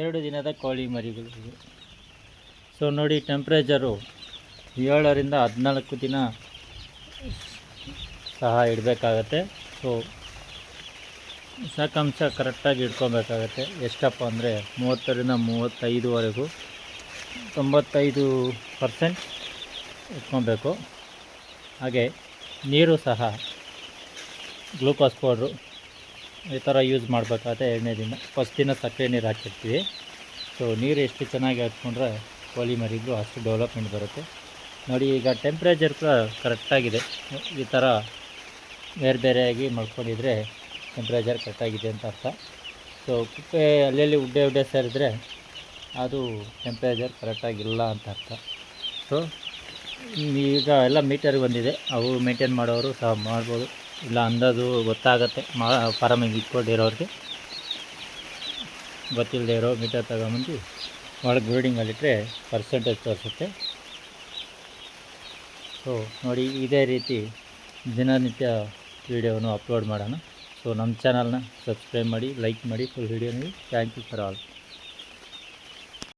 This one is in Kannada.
ಎರಡು ದಿನದ ಕೋಳಿ ಮರಿಗಳು ಸೊ ನೋಡಿ ಟೆಂಪ್ರೇಚರು ಏಳರಿಂದ ಹದಿನಾಲ್ಕು ದಿನ ಸಹ ಇಡಬೇಕಾಗತ್ತೆ. ಸೊ ಸಾಕಾಂಶ ಕರೆಕ್ಟಾಗಿ ಇಟ್ಕೊಬೇಕಾಗತ್ತೆ. ಎಷ್ಟಪ್ಪ ಅಂದರೆ ಮೂವತ್ತರಿಂದ ಮೂವತ್ತೈದುವರೆಗೂ ತೊಂಬತ್ತೈದು ಪರ್ಸೆಂಟ್ ಇಟ್ಕೊಬೇಕು. ಹಾಗೆ ನೀರು ಸಹ ಗ್ಲೂಕೋಸ್ ಪೌಡ್ರು ಈ ಥರ ಯೂಸ್ ಮಾಡಬೇಕಾದ್ರೆ ಎರಡನೇ ದಿನ, ಫಸ್ಟ್ ದಿನ ಸಕ್ಕರೆ ನೀರು ಹಾಕಿರ್ತೀವಿ. ಸೊ ನೀರು ಎಷ್ಟು ಚೆನ್ನಾಗಿ ಹಾಕ್ಕೊಂಡ್ರೆ ಕೋಳಿ ಮರಿಗಳು ಅಷ್ಟು ಡೆವಲಪ್ಮೆಂಟ್ ಬರುತ್ತೆ. ನೋಡಿ, ಈಗ ಟೆಂಪ್ರೇಚರ್ ಕೂಡ ಕರೆಕ್ಟಾಗಿದೆ ಈ ಥರ ಬೇರೆ ಬೇರೆಯಾಗಿ ಮಾಡ್ಕೊಂಡಿದ್ರೆ ಟೆಂಪ್ರೇಚರ್ ಕರೆಕ್ಟಾಗಿದೆ ಅಂತ ಅರ್ಥ. ಸೊ ಕುಪ್ಪೆ ಅಲ್ಲಲ್ಲಿ ಉಡ್ಡೆ ಉಡ್ಡೆ ಸೇರಿದ್ರೆ ಅದು ಟೆಂಪ್ರೇಚರ್ ಕರೆಕ್ಟಾಗಿಲ್ಲ ಅಂತ ಅರ್ಥ. ಸೊ ಈಗ ಎಲ್ಲ ಮೀಟರ್ ಬಂದಿದೆ. ಅವು ಮೇಂಟೈನ್ ಮಾಡೋರು ಸಹ ಮಾಡ್ಬೋದು. ಇಲ್ಲ ಅಂದಾಜು ಗೊತ್ತಾಗತ್ತೆ. ಮಾ ಫಾರಮಿಗೆ ಇಟ್ಕೊಂಡಿರೋರಿಗೆ ಗೊತ್ತಿಲ್ಲದೆ ಇರೋ ಮೀಟರ್ ತಗೊಂಬಂದು ಒಳಗೆ ಬಿಲ್ಡಿಂಗಲ್ಲಿಟ್ಟರೆ ಪರ್ಸೆಂಟೇಜ್ ತೋರಿಸುತ್ತೆ. ಸೊ ನೋಡಿ ಇದೇ ರೀತಿ ದಿನನಿತ್ಯ ವಿಡಿಯೋನು ಅಪ್ಲೋಡ್ ಮಾಡೋಣ. ಸೊ ನಮ್ಮ ಚಾನಲ್ನ ಸಬ್ಸ್ಕ್ರೈಬ್ ಮಾಡಿ ಲೈಕ್ ಮಾಡಿ ಫುಲ್ ವಿಡಿಯೋ ನೋಡಿ. Thank you for all